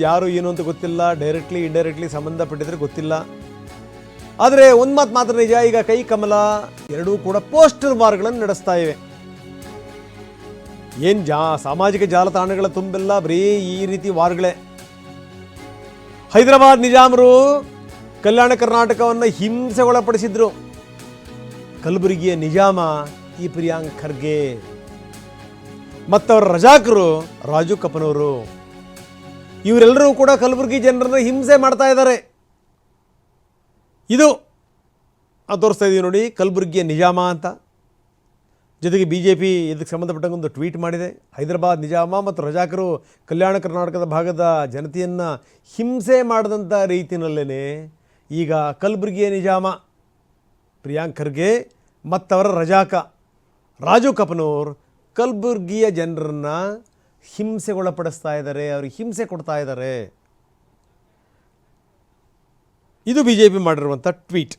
ಯಾರು, ಏನು ಅಂತ ಗೊತ್ತಿಲ್ಲ. ಡೈರೆಕ್ಟ್ಲಿ ಇಂಡೈರೆಕ್ಟ್ಲಿ ಸಂಬಂಧಪಟ್ಟಿದ್ರೆ ಗೊತ್ತಿಲ್ಲ. ಆದರೆ ಒಂದು ಮಾತು ಮಾತ್ರ ನಿಜ. ಈಗ ಕೈ ಕಮಲ ಎರಡೂ ಕೂಡ ಪೋಸ್ಟರ್ ಬಾರ್ಗಳನ್ನು ನಡೆಸ್ತಾ ಇವೆ. ಏನು ಜಾ, ಸಾಮಾಜಿಕ ಜಾಲತಾಣಗಳ ತುಂಬೆಲ್ಲ, ಬರೀ ಈ ರೀತಿ ವಾರ್ಗಳೇ ಹೈದರಾಬಾದ್ ನಿಜಾಮರು ಕಲ್ಯಾಣ ಕರ್ನಾಟಕವನ್ನು ಹಿಂಸೆಗೊಳಪಡಿಸಿದ್ರು. ಕಲಬುರಗಿಯ ನಿಜಾಮ ಈ ಪ್ರಿಯಾಂಕ್ ಖರ್ಗೆ. ಮತ್ತವರ ರಜಾಕರು ರಾಜು ಕಪನವರು ಇವರೆಲ್ಲರೂ ಕೂಡ ಕಲಬುರಗಿ ಜನರನ್ನು ಹಿಂಸೆ ಮಾಡ್ತಾ ಇದ್ದಾರೆ. ಇದು ತೋರಿಸ್ತಾ ಇದೀವಿ ನೋಡಿ, ಕಲಬುರಗಿಯ ನಿಜಾಮ ಅಂತ. ಜೊತೆಗೆ ಬಿ ಜೆ ಪಿ ಇದಕ್ಕೆ ಸಂಬಂಧಪಟ್ಟಂಗೆ ಒಂದು ಟ್ವೀಟ್ ಮಾಡಿದೆ. ಹೈದರಾಬಾದ್ ನಿಜಾಮ ಮತ್ತು ರಜಾಕರು ಕಲ್ಯಾಣ ಕರ್ನಾಟಕದ ಭಾಗದ ಜನತೆಯನ್ನು ಹಿಂಸೆ ಮಾಡಿದಂಥ ರೀತಿಯಲ್ಲೇ ಈಗ ಕಲಬುರಗಿಯ ನಿಜಾಮ. ಪ್ರಿಯಾಂಕ್ ಖರ್ಗೆ ಮತ್ತವರ ರಜಾಕ. ರಾಜು ಕಪನೂರ್ ಕಲಬುರ್ಗಿಯ ಜನರನ್ನು ಹಿಂಸೆಗೊಳಪಡಿಸ್ತಾ ಇದ್ದಾರೆ ಅವ್ರಿಗೆ ಹಿಂಸೆ ಕೊಡ್ತಾ ಇದ್ದಾರೆ. ಇದು ಬಿ ಜೆ ಪಿ ಮಾಡಿರುವಂಥ ಟ್ವೀಟ್.